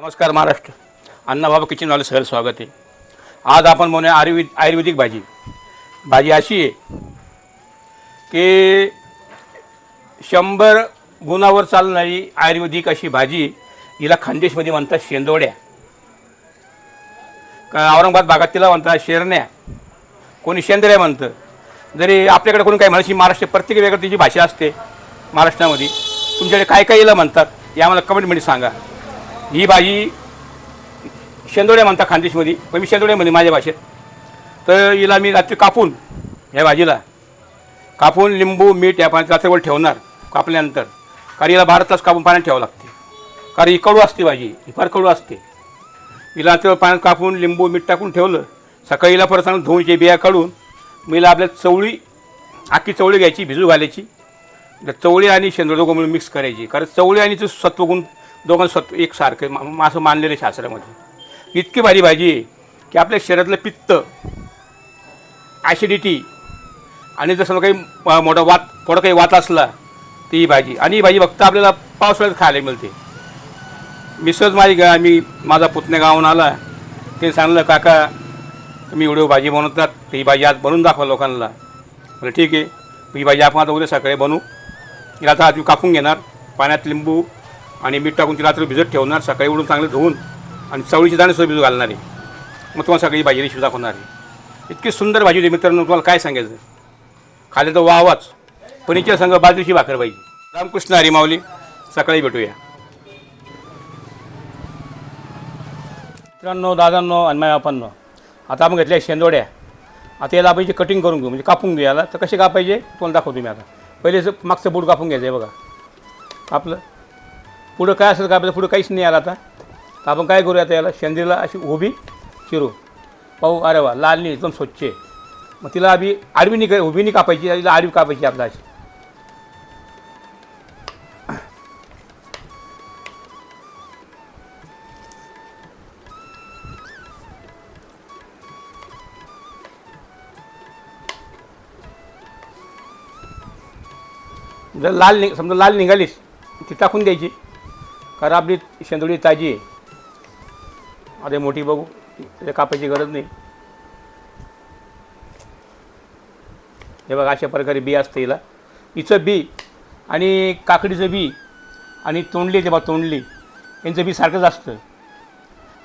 नमस्कार महाराष्ट्र. अण्णाबाबा किचनवाले सहल स्वागत आहे. आज आपण म्हणूया आयुर्वेद आयुर्वेदिक भाजी. भाजी अशी आहे की शंभर गुणावर चालणारी आयुर्वेदिक अशी भाजी हिला खानदेशमध्ये म्हणतात शेंदोड्या. का औरंगाबाद भागात तिला म्हणतात शेरण्या. कोणी शेंदऱ्या म्हणतं. जरी आपल्याकडे कोणी काही म्हणायची महाराष्ट्र प्रत्येक वेगळी तिची भाषा असते महाराष्ट्रामध्ये. तुमच्याकडे काय काय हिला म्हणतात हे आम्हाला कमेंटमध्ये सांगा. ही भाजी शेंदोड्या म्हणता खानदेशमध्ये पण मी शेंदोड्या म्हणे माझ्या भाषेत. तर हिला मी रात्री कापून ह्या भाजीला कापून लिंबू मीठ या पाण्यात रात्रभर ठेवणार कापल्यानंतर. कारण हिला बारा तास कापून पाण्यात ठेवावं लागते. कारण ही कडू असते भाजी ही फार कडू असते. हिला रात्रभर पाण्यात कापून लिंबू मीठ टाकून ठेवलं सकाळी हिला परत सांगून धुवून बिया काढून मीला हिला आपल्या चवळी आखी चवळी घ्यायची भिजू घालायची. चवळी आणि शेंदूर दोघं मिक्स करायची. कारण चवळी आणि ते सत्वगुण दोघं स्वत एकसारखे मा- असं मानलेलं शास्त्रामध्ये. इतकी भारी भाजी आहे की आपल्या शरीरातलं पित्त ॲसिडिटी आणि जसं काही मोठा वात थोडा काही वात असला ती ही भाजी. आणि ही भाजी फक्त आपल्याला पावसाळ्यात खायला मिळते. मिसळच माझी गा मी माझा पुतण्या गावून आला. ते सांगलं काका तुम्ही एवढी भाजी बनवतात ती भाजी आज बनवून दाखवा लोकांना. म्हणजे ठीक आहे. ही भाजी आपण आता उद्या सकाळी बनवू. तिला आता आधी कापून घेणार. पाण्यात लिंबू आणि मीठ टाकून ती रात्री भिजत ठेवणार सकाळी उडून चांगलं धुवून आणि चवळीची दाणे सुद्धा भिजू घालणार आहे. मग तुम्हाला सगळी भाजी रेसिपी दाखवणार आहे. इतकी सुंदर भाजी होती मित्रांनो तुम्हाला काय सांगायचं? खाली तर वावाच पनीच्या संघ बाजूची भाकर पाहिजे रामकृष्ण हरी माऊली सकाळी भेटूया. मित्रांनो दादांनो आणि माझ्या बापांनो आता आपण घेतल्या शेंदोड्या. आता याला आपण कटिंग करून घेऊ म्हणजे कापून घेऊ याला. तर कसे कापायचे? तुम्हाला दाखवतो मी आता. पहिले मागचं बूट कापून घ्यायचं आहे बघा. आपलं पुढं काय असेल कापायचं पुढं काहीच नाही आलं आता. तर आपण काय करूया आता याला? शेंदीला अशी उभी चिरू. पाहू अरे वा लाल नाही एकदम स्वच्छ आहे. मग तिला आम्ही आडवी नाही उभी नाही कापायची तिला आडवी कापायची आपला अशी. जर लाल नि समजा लाल निघालीस ती टाकून द्यायची. खराबली आपली ताजी आहे. अरे मोठी बघू त्याच्या कापायची गरज नाही. हे बघा अशा प्रकारे बी असतं हिला. हिचं बी आणि काकडीचं बी आणि तोंडली ते बा तोंडली. यांचं बी सारखंच असतं.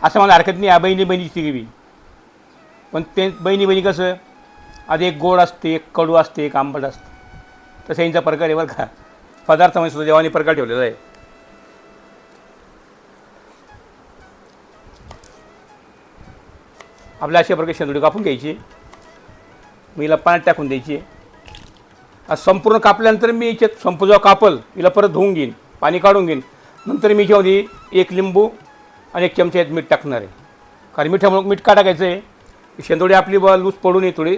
असं मला हरकत नाही या बहिणी बहिणीची ती बी. पण ते बहिणी बहिणी कसं आधी एक गोड असते एक कडू असते एक आंबट असते. तसं यांचा प्रकार आहे बरं का. पदार्थामध्ये सुद्धा देवाने प्रकार ठेवलेला आहे. आपल्या अशा प्रकारे शेंदुडी कापून घ्यायची. मी हिला पाण्यात टाकून द्यायची. आज संपूर्ण कापल्यानंतर मी याच्यात संपूर्ण जेव्हा कापल हिला परत धुवून घेईन पाणी काढून घेईन. नंतर मी याच्यामध्ये एक लिंबू आणि एक चमचा यात मीठ टाकणार आहे. कारण मिठामुळं मीठ का टाकायचं आहे शेंदोडी आपली बा लूज पडू नये थोडी.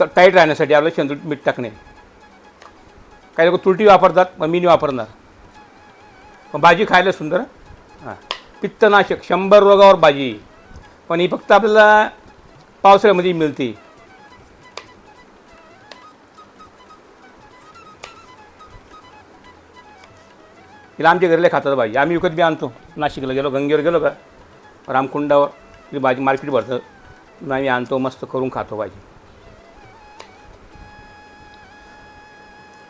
तर टाईट राहण्यासाठी आपलं शेंदूड मीठ टाकणे काही लोक तुलटी वापरतात मग मी नाही वापरणार. मग भाजी खायला सुंदर. हां. पित्तनाशक शंभर रोगावर भाजी. पण ही फक्त आपल्याला पावसाळ्यामध्ये मिळते. तिला आमच्या घरीला खातात भाजी आम्ही विकत बी आणतो. नाशिकला गेलो गंगेवर गेलो का? रामकुंडावर. ती भाजी मार्केट भरतं. आम्ही आणतो मस्त करून खातो भाजी.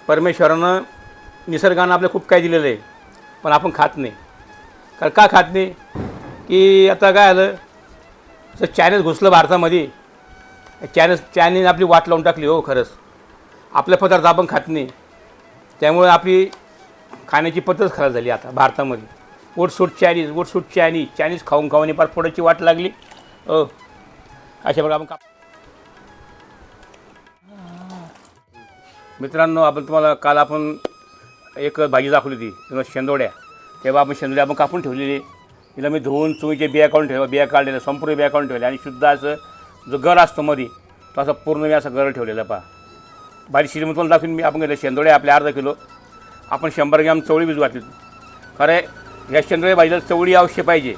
परमेश्वरानं निसर्गानं आपलं खूप काही दिलेलं आहे. पण आपण खात नाही. कारण का खात नाही? की आता काय आलं? तर चायनीज घुसलं भारतामध्ये. चायनीज चायनीज आपली वाट लावून टाकली हो खरंच. आपले पदार्थ आपण खात नाही. त्यामुळे आपली खाण्याची पद्धत खराब झाली आता भारतामध्ये. ओटसूट चायनीज ओटसूट चायनीज चायनीज खाऊन खाऊन फार पोटाची वाट लागली. हो. अशा प्रकारे आपण का मित्रांनो आपण तुम्हाला काल आपण एक भाजी दाखवली होती. तेव्हा शेंदोड्या. तेव्हा आपण शेंदोड्या आपण कापून ठेवलेली. तिला मी धुवून चुईचे बिया काढून ठेवल्या बिया काढलेलं संपूर्ण बिया काढून ठेवल्या आणि शुद्ध असं जो गर असतो मध्ये तो असं पूर्ण मी असं गर ठेवलेला पहा. बारीक शिरी दाखवून मी आपण घेतलं शेंदोळे आपल्या अर्धा किलो. आपण शंभर ग्रॅम चवळी भिजू घातली. खरं या शेंदोळे भाजीला चवळी अवश्य पाहिजे.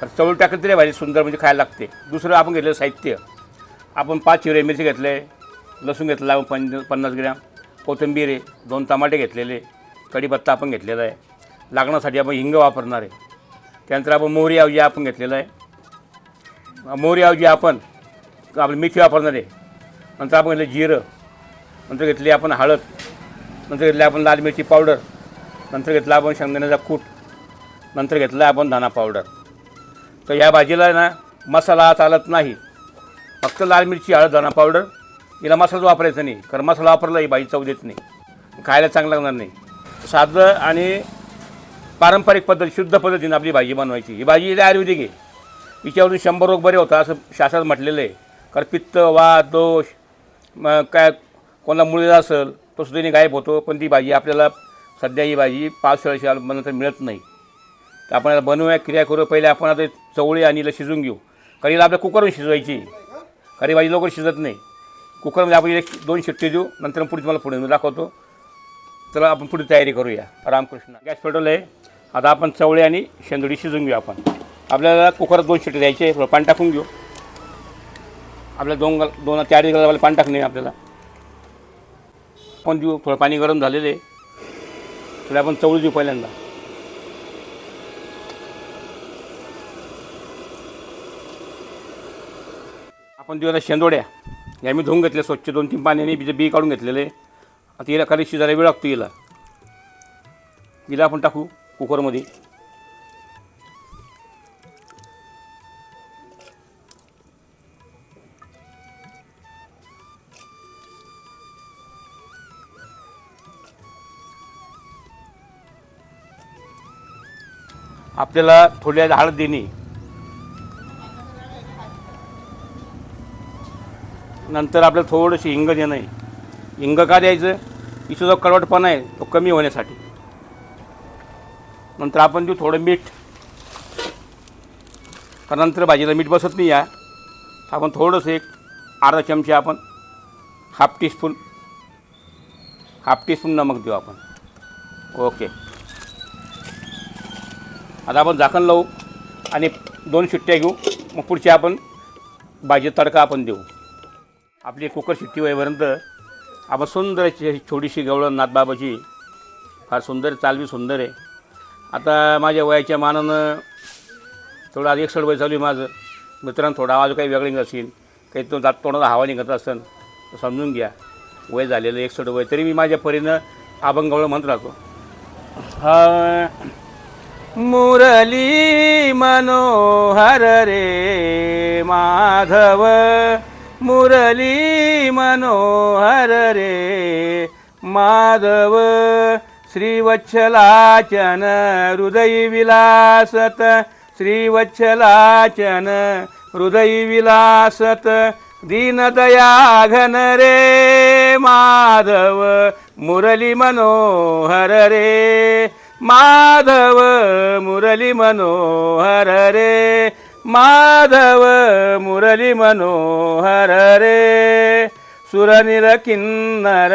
तर चवळी टाकत तरी भाजी सुंदर म्हणजे खायला लागते. दुसरं आपण घेतलेलं साहित्य. आपण पाच चिरे मिरची घेतले लसूण घेतला पन पन्नास ग्रॅम. कोथिंबीर आहे दोन टमाटे घेतलेले कढीपत्ता आपण घेतलेला आहे. लागण्यासाठी आपण हिंग वापरणार आहे. त्यानंतर आपण मोहरी आवजी आपण घेतलेलं आहे. मोहरी आवजी आपण आपली मेथी वापरणार आहे. नंतर आपण घेतलं जिरं नंतर घेतली आपण हळद नंतर घेतली आपण लाल मिरची पावडर नंतर घेतला आपण शेंगदाण्याचा कूट नंतर घेतला आपण धना पावडर. तर ह्या भाजीला ना मसाला चालत नाही. फक्त लाल मिरची हळद धना पावडर हिला मसालाच वापरायचा नाही. कारण मसाला वापरला ही भाजी चव देत नाही. खायला चांगलं लागणार नाही. साधं आणि पारंपरिक पद्धत शुद्ध पद्धतीने आपली भाजी बनवायची. ही भाजी इथे आयुर्वेदिक आहे. हिच्यावरून शंभर रोग बरे होतात असं शास्त्रात म्हटलेलं आहे. कारण पित्त वात दोष मग काय कोणाला मुळीला असेल तो सुद्धा गायब होतो. पण ती भाजी आपल्याला सध्या ही भाजी पावसाळ्याशी बनवता मिळत नाही. तर आपण आता बनवूया क्रिया करू. पहिले आपण आता चवळी आणि हिला शिजून घेऊ. कारण हिला आपल्या कुकरवर शिजवायची. खरी भाजी लवकर शिजत नाही. कुकरमध्ये आपण एक दोन शिट्टी देऊ. नंतर पुढे तुम्हाला पुढे दाखवतो. चला आपण पुढे तयारी करूया. रामकृष्ण. गॅस पेटवलं आहे. आता आपण चवळी आणि शेंदुडी शिजून घेऊ आपण. आपल्याला कुकरात दोन शिटे द्यायचे थोडं पाणी टाकून घेऊ. आपल्या दोन गल दोन चार गलाला पाणी टाकणे आपल्याला. आपण देऊ थोडं पाणी गरम झालेलं आहे. तर आपण चवळी देऊ पहिल्यांदा. आपण देऊ आता शेंदोड्या. या मी धुवून घेतल्या स्वच्छ दोन तीन पाण्याने. बिजे बी काढून घेतलेले आता हिला खाली शिजायला वेळ लागतो हिला हिला आपण टाकू. कुकरमध्ये. आपल्याला थोड्या हळद देणे. नंतर आपल्याला थोडंसं हिंग देणं. आहे हिंग का द्यायचं? हिचा जो कडवटपणा आहे तो कमी होण्यासाठी. नंतर आपण देऊ थोडं मीठ. कारण नंतर भाजीला मीठ बसत नाही या. आपण थोडंसं एक अर्धा चमचे आपण हाफ टीस्पून हाफ टीस्पून नमक देऊ आपण. ओके. आता आपण झाकण लावू आणि दोन शिट्ट्या घेऊ. मग पुढची आपण भाजी तडका आपण देऊ. आपली कुकर शिट्टी होईपर्यंत आपण सुंदर अशी छोटीशी गवळण नाथबाबाची. फार सुंदर चालवी सुंदर आहे. आता माझ्या वयाच्या मानानं थोडं आज एकसठ वय चालू आहे माझं. मित्रांनो थोडा आवाज काही वेगळी असेल काही तो जात तोंडाला हवा निघत असेल तर समजून घ्या. वय झालेलं एकसठ वय तरी मी माझ्या परीनं अभंगावळ म्हणत राहतो. हा मुरली मनोहर रे माधव मुरली मनोहर रे माधव. श्रीवत्सलाचन हृदय विलासत श्रीवत्सलाचन हृदय विलासत दीनदयाघन रे माधव मुरली मनोहर रे माधव मुरली मनोहर रे माधव मुरली मनोहर रे सुरनिर किन्नर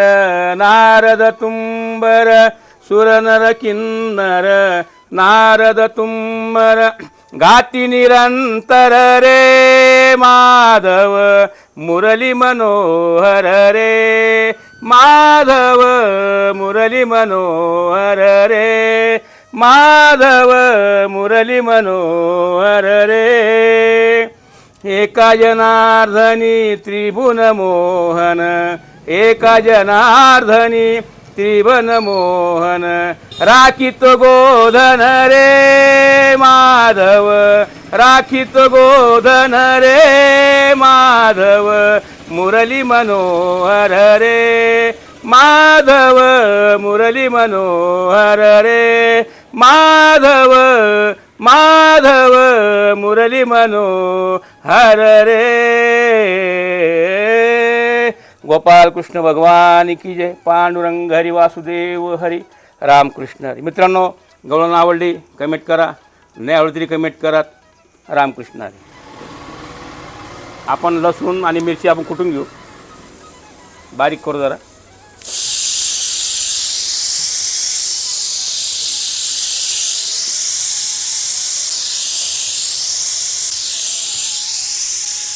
नारद तुम्बर सुरनर किन्नर नारद तुम्बर गाती निरंतर रे माधव मुरली मनोहर रे माधव मुरली मनोहर रे माधव मुरली मनोहर रे एका जनार्दनी त्रिभुवन मोहन त्रिभन मोहन राखित गोधन रे माधव राखित गोधन रे माधव मुरली मनोहर रे माधव मुरली मनोहर रे माधव माधव मुरली मनोहर रे गोपाल कृष्ण भगवान की जय. पांडुरंग हरी वासुदेव हरी. रामकृष्ण हरी. मित्रांनो गवळण आवडली कमेंट करा. नाही आवडली तरी कमेंट करा. रामकृष्ण हरी. आपण लसूण आणि मिरची आपण कुटून घेऊ? बारीक करू जरा.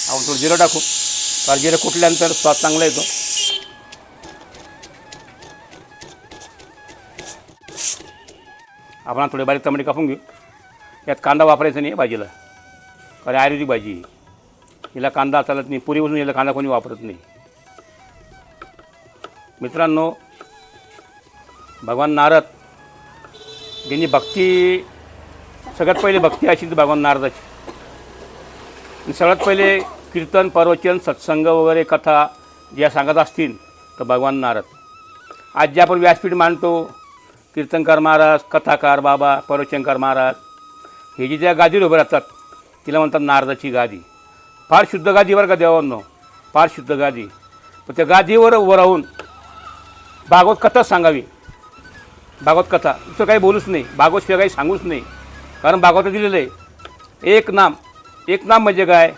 आपण थोडं जिरं टाकू. जिरं कुठल्यानंतर स्वाद चांगला येतो. आपण थोडे बारीक टमाटे कापून घेऊ. यात कांदा वापरायचा नाही भाजीला. कारण आयुर्वेदिक भाजी हिला कांदा चालत नाही. पुरीवरून हिला कांदा कोणी वापरत नाही. मित्रांनो भगवान नारद यांनी भक्ती सगळ्यात पहिले भक्ती अशी ती भगवान नारदाची. सगळ्यात पहिले कीर्तन प्रवचन सत्संग वगैरे कथा ज्या सांगत असतील तर भगवान नारद. आज जे आपण व्यासपीठ मांडतो कीर्तनकार महाराज कथाकार बाबा प्रवचनकार महाराज हे जे ज्या गादीवर उभे राहतात तिला म्हणतात नारदाची गादी. फार शुद्ध गादी बरं का देवांनो? फार शुद्ध गादी. पण त्या गादीवर उभं राहून भागवत कथाच सांगावी. भागवत कथा. दुसरं काही बोलूच नाही. भागवत शिवाय काही सांगूच नाही. कारण भागवत दिलेलं आहे. एक नाम. एक नाम म्हणजे काय?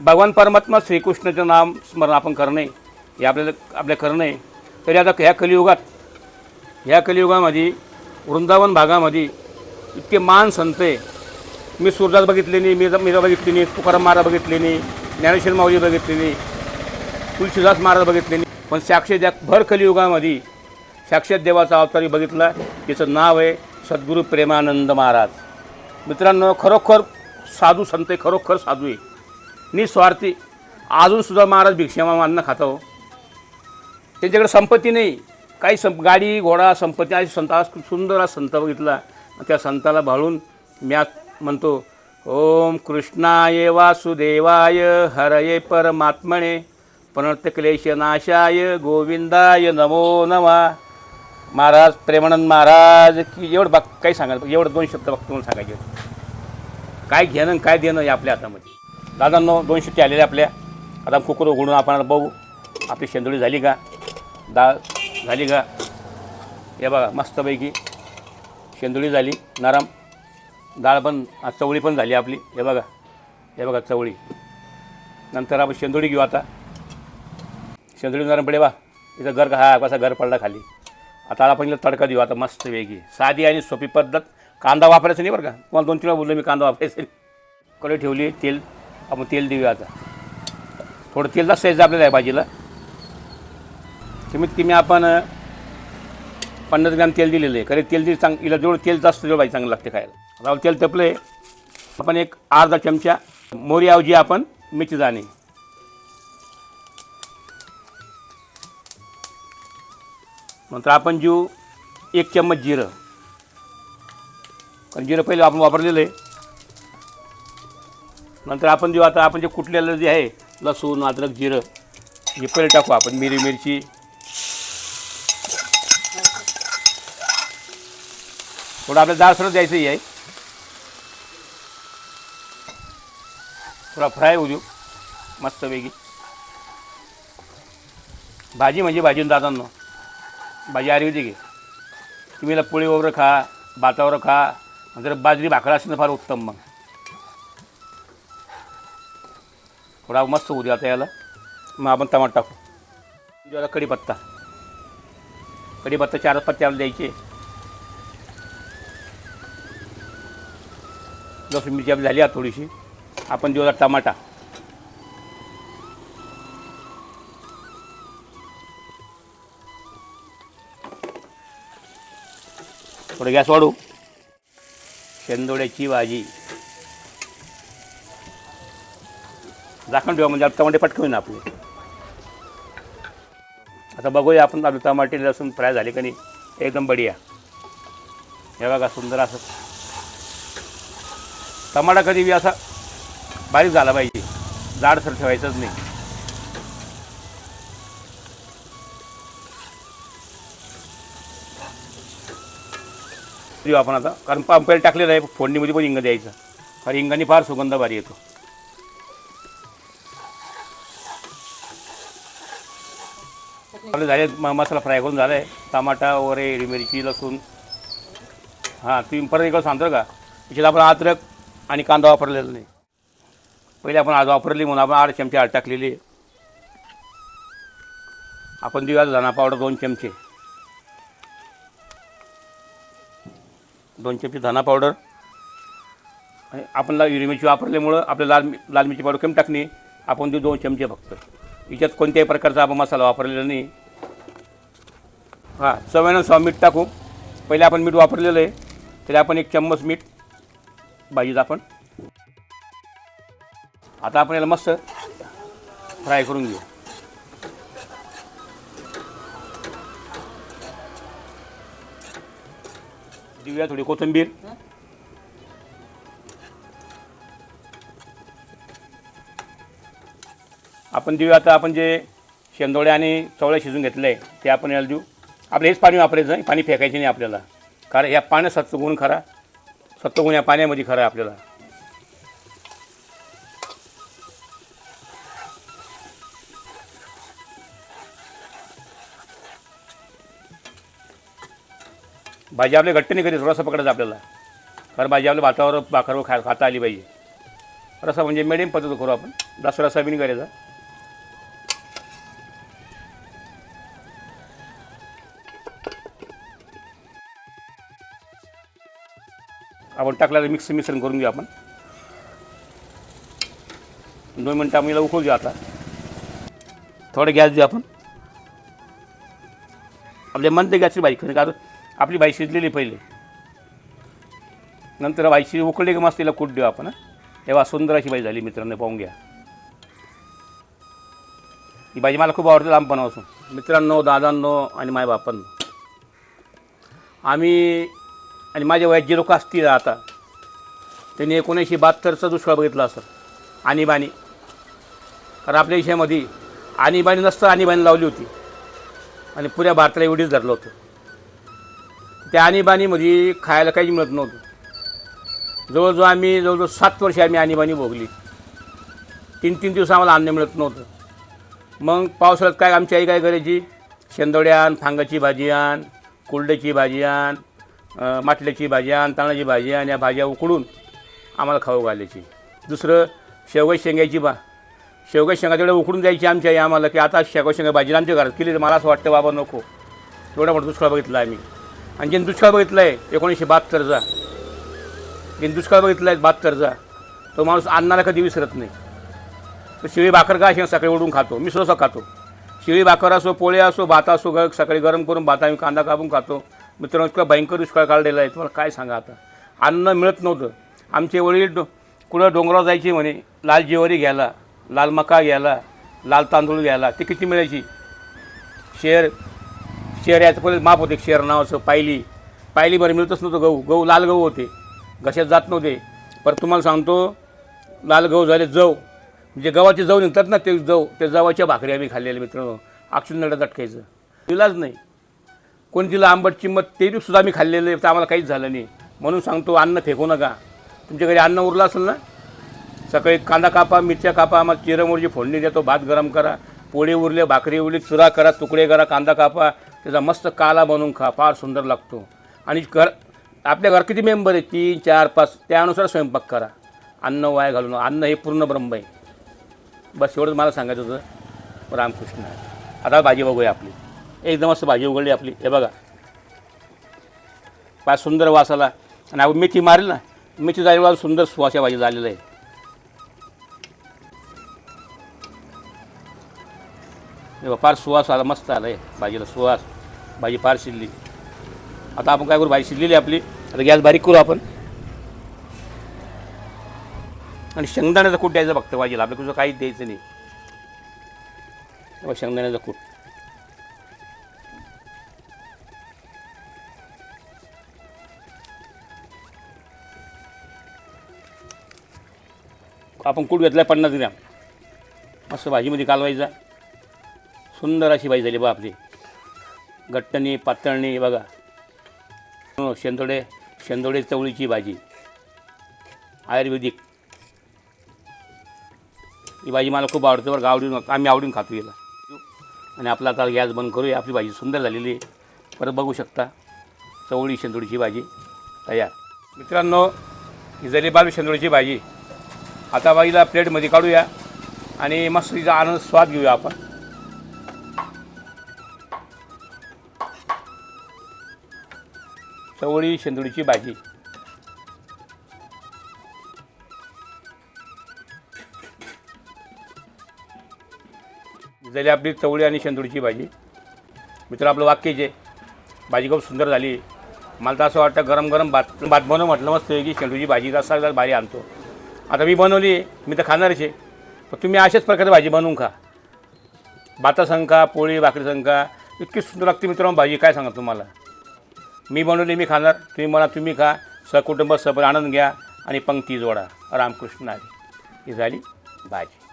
भगवान परमात्मा श्रीकृष्णाचं नाम स्मरण आपण करणे हे आपल्याला आपल्या करणे. तरी आता ह्या कलियुगात ह्या कलियुगामध्ये वृंदावन भागामध्ये इतके मान संत आहे. मी सूरदास बघितले नाही मीरा मीरा बघितली नाही तुकाराम महाराज बघितले नाही ज्ञानेश्वर माऊली बघितले नाही तुलसीदास महाराज बघितले नाही पण साक्षात या भर कलियुगामध्ये साक्षात देवाचा अवतारी बघितला त्याचं नाव आहे सद्गुरू प्रेमानंद महाराज. मित्रांनो खरोखर साधू संत आहे खरोखर साधू आहे. निस्वार्थी अजूनसुद्धा महाराज भिक्षेमा अन्न खातो हो. त्यांच्याकडे संपत्ती नाही. काही संप गाडी घोडा संपत्ती अशी संत आज खूप सुंदर हा संत बघितला. त्या संताला भाळून मी आज म्हणतो ओम कृष्णाय वासुदेवाय हरये परमात्मने नाशाय गोविंदाय नमो नमा. महाराज प्रेमानंद महाराज की एवढं बघ काही सांगायला एवढं दोन शब्द बघतो म्हणून सांगायचे. काय घेणं काय देणं हे आपल्या हातामध्ये. दादांनो दोन शिट्टी आलेल्या आपल्या. आता कुकर उघडून आपण बघू. आपली शेंदोळी झाली का? डाळ झाली का? हे बघा मस्तपैकी शेंदोळी झाली नरम. डाळ पण चवळी पण झाली आपली. हे बघा हे बघा चवळी. नंतर आपण शेंदोळी घेऊ आता. शेंदोळी नरम पडे बा इथं घर का हा कसा घर पडला खाली. आता आपण इथं तडका देऊ आता मस्त वेगळी साधी आणि सोपी पद्धत. कांदा वापरायचा नाही बरं का? तुम्हाला दोन तीन वेळा बोललो मी कांदा वापरायचा नाही. कडे ठेवली तेल. आपण तेल देऊया आता. थोडं तेल जास्त यायचं आपल्याला आहे भाजीला. कमीत कमी आपण पन्नास ग्रॅम तेल दिलेलं आहे. खरे तेल दिली चांग हिला जेवढं तेल जास्त जेवढं भाजी चांगलं लागते खायला. आता तेल तपले आपण एक अर्धा चमचा मोरीऐवजी आपण मिरची दाणे नंतर आपण जीव एक चम्मच जिरं. कारण जिरं पहिले आपण वापरलेलं आहे. नंतर आपण जेव्हा आता आपण जे कुठलेलं जे आहे लसूण अद्रक जिरं हे पहिले टाकू आपण मिरी मिरची. थोडं आपल्याला डाळ सरळ द्यायचंही आहे. थोडा फ्राय होऊ देऊ मस्तपैकी. भाजी म्हणजे भाजी दादांनो भाजी आयुर्वेदिक की तुम्हीला पोळी वगैरे खा भातावर खा नंतर जर बाजरी भाकरा असेल तर फार उत्तम मग. थोडा मस्त होऊ दे आता याला. मग आपण टमाट टाकू. ज्याला कढीपत्ता. कढीपत्ता चार पत्ते आपल्याला द्यायचे. लसूण मिरची आपली झाली आहे थोडीशी. आपण देऊया टमाटा. थोडं गॅस वाढू. शेंदोड्याची भाजी. झाकण ठेवा म्हणजे टमाटे पटकून आपले. आता बघूया आपण आपले टमाटे लसूण फ्राय झाले का नाही. एकदम बढिया. हे बघा सुंदर असं. टमाटा कधी बी असा बारीक झाला पाहिजे. जाडसर ठेवायचंच नाही. देऊ आपण आता. कारण पंपायला टाकलेलं आहे फोडणीमध्ये पण हिंग द्यायचं. कारण हिंगाने फार सुगंध भारी येतो. आपले झाले म- मसाला फ्राय करून झाला. आहे टमाटा वगैरे हिरवी मिरची लसूण. हां तुम्ही परत इकडं सांगतो का. त्याच्यात आपण अद्रक आणि कांदा वापरलेला नाही. पहिले आपण आज वापरली म्हणून आपण आठ चमचे आठ टाकलेली. आपण आपण देऊया धना पावडर दोन चमचे. दोन चमचे धना पावडर. आणि आपण ला हिरवी मिरची वापरल्यामुळं आपल्या लाल लाल मिरची पावडर कमी टाकणे. आपण देऊ दोन चमचे फक्त. याच्यात कोणत्याही प्रकारचा आपण मसाला वापरलेला नाही. हां चव्यानं मीठ टाकू. पहिले आपण मीठ वापरलेलं आहे. तरी आपण एक चम्मच मीठ भाजीत आपण. आता आपण याला मस्त फ्राय करून घेऊ. देऊया थोडी कोथिंबीर. आपण देऊ आता आपण जे शेंदोळे आणि चवळे शिजून घेतले ते आपण याला देऊ. आपलं हेच पाणी वापरायचं नाही पाणी फेकायचे नाही आपल्याला. कारण या पाण्यात सत्वगुण खरा. सत्वगुण या पाण्यामध्ये खरा आपल्याला. भाजी आपल्या घट्ट नाही कधी थोडासा पकडायचा आपल्याला. कारण भाजी आपल्या भातावर भाकरवर खा खाता आली पाहिजे. रसा म्हणजे मिडियम पद्धत करू आपण. जास्त रसा बी नाही करायचा. आपण टाकल्याला मिक्स मिश्रण करून घेऊ आपण. दोन मिनटं आम्ही याला उकळू देऊ आता. थोडं गॅस देऊ आपण. आपल्या म्हणते गॅसची भाजी खरं कारण आपली भाजी शिजलेली पहिले. नंतर भाजी उकळली की मस्त तिला कूट देऊ आपण तेव्हा सुंदर अशी भाजी झाली मित्रांनो पाहून घ्या. ही भाजी मला खूप आवडते लहानपणापासून. मित्रांनो दादांनो आणि माझ्या बापांनो. आम्ही आणि माझ्या वयात जे लोक असतील आता त्यांनी एकोणीसशे बहात्तरचा दुष्काळ बघितला असं आणीबाणी. कारण आपल्या विषयामध्ये आणीबाणी नसतं आणीबाणी लावली होती. आणि पुऱ्या भारताला एवढीच धरलं होतं. त्या आणीबाणीमध्ये खायला काहीच मिळत नव्हतं. जवळजवळ आम्ही जवळजवळ सात वर्षे आम्ही आणीबाणी भोगली. तीन तीन दिवस आम्हाला अन्न मिळत नव्हतं. मग पावसाळ्यात काय आमची आई काय करायची? शेंदोड्यान आण फांगाची भाजी आण कोल्ड्याची भाजी आण माटल्याची भाजी आणि तांदळाची भाजी आणि या भाज्या उकडून आम्हाला खाऊ घालायची. दुसरं शेवगाई शेंगायची बा शेवगाई शेंगा तेवढं उकडून द्यायची आमच्या आई आम्हाला की आता शेवगाई शेंगा भाजी आमच्या घरात केली तर मला असं वाटतं बाबा नको. एवढा मोठा दुष्काळ बघितला आम्ही. आणि ज्यांनी दुष्काळ बघितला आहे एकोणीसशे बहात्तरचा ज्यांनी दुष्काळ बघितला आहे बहात्तरचा तो माणूस अन्नाला कधी विसरत नाही. तर शिळी भाकर का अशी सकाळी उडून खातो. मी सुद्धा खातो. शिळी भाकर असो पोळे असो भात असो सकाळी गरम करून भात आम्ही कांदा कापून खातो. मित्रांनो इतका भयंकर दुष्काळ काढलेला आहे. तुम्हाला काय सांगा आता? अन्न मिळत नव्हतं. आमचे वडील डो कुठं डोंगरावर जायचे म्हणे लाल जिवारी घ्यायला लाल मका घ्यायला लाल तांदूळ घ्यायला ते किती मिळायची? शेअर शेअर याचं पहिले माप होते शेअर नावाचं पायली. पायली बरं मिळतच नव्हतं गहू. गहू लाल गहू होते. घशात जात नव्हते. परत तुम्हाला सांगतो लाल गहू झाले जव. म्हणजे गव्हाचे जव निघतात ना ते जव त्या जवाच्या भाकरी आम्ही खाल्लेल्या मित्रांनो. अक्षुन नड्यात अटकायचं दिलाच नाही. कोणी तिला आंबट चिंबट ते बी सुद्धा आम्ही खाल्लेलं आहे तर आम्हाला काहीच झालं नाही. म्हणून सांगतो अन्न फेकू नका. तुमच्या घरी अन्न उरलं असेल ना? सकाळी कांदा कापा मिरच्या कापा आम्हाला चिरमोरची फोडणी देतो भात गरम करा. पोळी उरले भाकरी उरली चुरा करा तुकडे करा कांदा कापा. त्याचा मस्त काला बनवून खा फार सुंदर लागतो. आणि घर आपल्या घर किती मेंबर आहे तीन चार पाच त्यानुसार स्वयंपाक करा. अन्न वाया घालून अन्न हे पूर्ण ब्रह्म आहे. बस एवढंच मला सांगायचं होतं. रामकृष्ण. आहे. आता भाजी बघूया आपली. एकदम मस्त भाजी उघडली आपली. हे बघा. फार सुंदर वास आला आणि आपण मेथी मारेल ना. मेथी जायला सुंदर सुवास या भाजी झालेलं आहे. फार सुवास आला मस्त आला आहे भाजीला सुवास. भाजी फार शिजली. आता आपण काय करू? भाजी शिजलेली आहे आपली. आता गॅस बारीक करू आपण. आणि शेंगदाण्याचा कूट द्यायचा फक्त भाजीला. आपल्या तुझं काहीच द्यायचं नाही. शेंगदाण्याचा कूट. आपण कूट घेतला आहे पन्नास ग्रॅम. मस्त भाजीमध्ये कालवायचा. सुंदर अशी भाजी झाली बा आपली. गट्टणी पातळणी बघा. हो, शेंदोडे शेंदोडे चवळीची भाजी. आयुर्वेदिक. ही भाजी मला खूप आवडते बरं आवडून आम्ही आवडून खातो याला आणि आपला आता गॅस बंद करूया. आपली भाजी सुंदर झालेली आहे. परत बघू शकता. चवळी शेंदोडीची भाजी. तयार. मित्रांनो ही झाली बालू शेंदोडीची भाजी. आता बाईला प्लेटमध्ये काढूया आणि मस्त तिचा आनंद स्वाद घेऊया आपण. चवळी शेंदुळीची भाजी. झाली आपली चवळी आणि शेंदुळीची भाजी. मित्र आपलं वाक्य जे भाजी खूप सुंदर झाली. मला तर असं वाटतं गरम गरम भात भात बनव म्हटलं मस्त की शेंडूची भाजी रस्सा भारी आणतो. आता मी बनवली आहे मी तर खाणारच आहे. पण तुम्ही अशाच प्रकारे भाजी बनवून खा. भातासंग खा पोळी भाकरी संखा इतकी सुंदर लागते मित्रांनो भाजी काय सांगा तुम्हाला? मी बनवली मी खाणार तुम्ही मला तुम्ही खा. सकुटुंब सबर आनंद घ्या आणि पंक्ती जोडा. रामकृष्ण आले ही झाली भाजी.